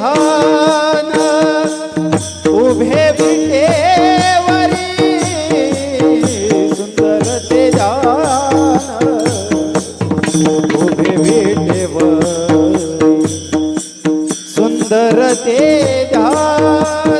विधान उभे विटेवरी सुंदर ते जान उभे विटेवरी सुंदर ते जान।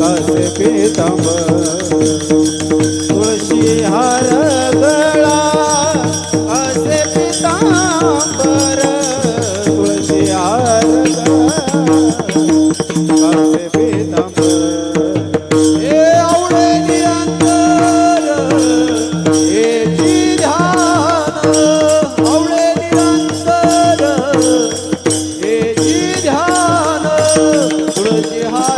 कसे पितांब तुळशी हार गळा. असे पितांबर तुळशी हार गळा. कसे पिता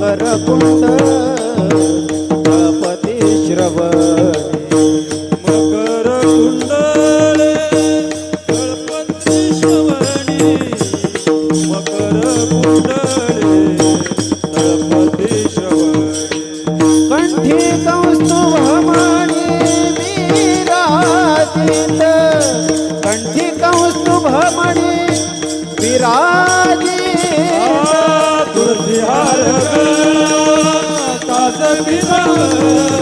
కరపుండ. vida